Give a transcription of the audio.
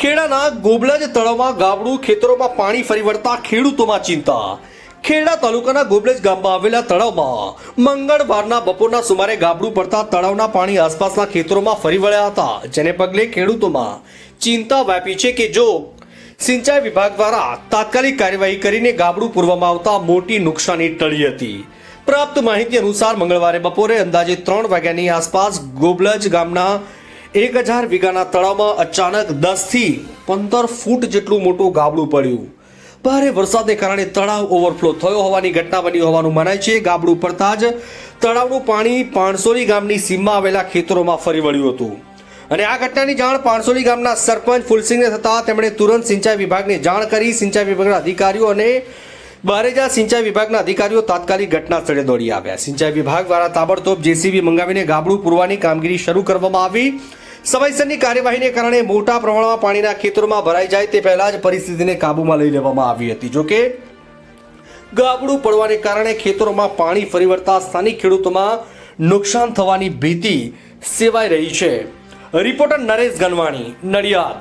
ખેડાના ગોબલજ તળાવમાં ગાબડું ખેતરોમાં પાણી ફરી વળતા ખેડૂતોમાં ચિંતા. ખેડા તાલુકાના ગોબલજ ગામમાં આવેલા તળાવમાં મંગળવારના બપોરના સુમારે ગાબડું પડતા તળાવના પાણી આસપાસના ખેતરોમાં ફરી વળ્યા હતા, જેને પગલે ખેડૂતોમાં ચિંતા વ્યાપી છે કે જો સિંચાઈ વિભાગ દ્વારા તાત્કાલિક કાર્યવાહી કરીને ગાબડું પૂરવામાં આવતા મોટી નુકસાની ટળી હતી. પ્રાપ્ત માહિતી અનુસાર મંગળવારે બપોરે અંદાજે ત્રણ વાગ્યાની આસપાસ ગોબલજ ગામના એક હજાર વીઘાના તળાવમાં અચાનક દસથી પંદર ફૂટ જેટલું મોટું ગાબડું પડ્યું. ભારે વરસાદને કારણે તળાવ ઓવરફ્લો થયો હોવાની ઘટના બની હોવાનું મનાય છે. ગાબડું પડતા જ તળાવનું પાણી પાણસોલી ગામની સીમમાં આવેલા ખેતરોમાં ફરી વળ્યું હતું. અને આ ઘટનાની જાણ પાણસોલી ગામના સરપંચ ફુલસિંહને થતાં તેમણે તુરંત સિંચાઈ વિભાગને જાણ કરી સિંચાઈ વિભાગના અધિકારીઓ અને બારેજા સિંચાઈ વિભાગના અધિકારીઓ તાત્કાલિક ઘટના સ્થળે દોડી આવ્યા. સિંચાઈ વિભાગ દ્વારા તાબડતોબ જેસીબી મંગાવીને ગાબડું પૂરવાની કામગીરી શરૂ કરવામાં આવી. સમયસરની કાર્યવાહીને કારણે મોટા પ્રમાણમાં પાણીના ખેતરોમાં ભરાઈ જાય તે પહેલા જ પરિસ્થિતિને કાબૂમાં લઈ લેવામાં આવી હતી. જોકે ગાબડું પડવાને કારણે ખેતરોમાં પાણી ફરી વળતા સ્થાનિક ખેડૂતોમાં નુકસાન થવાની ભીતિ સેવાઈ રહી છે. રિપોર્ટર નરેશ ગનવાણી, નડિયાદ.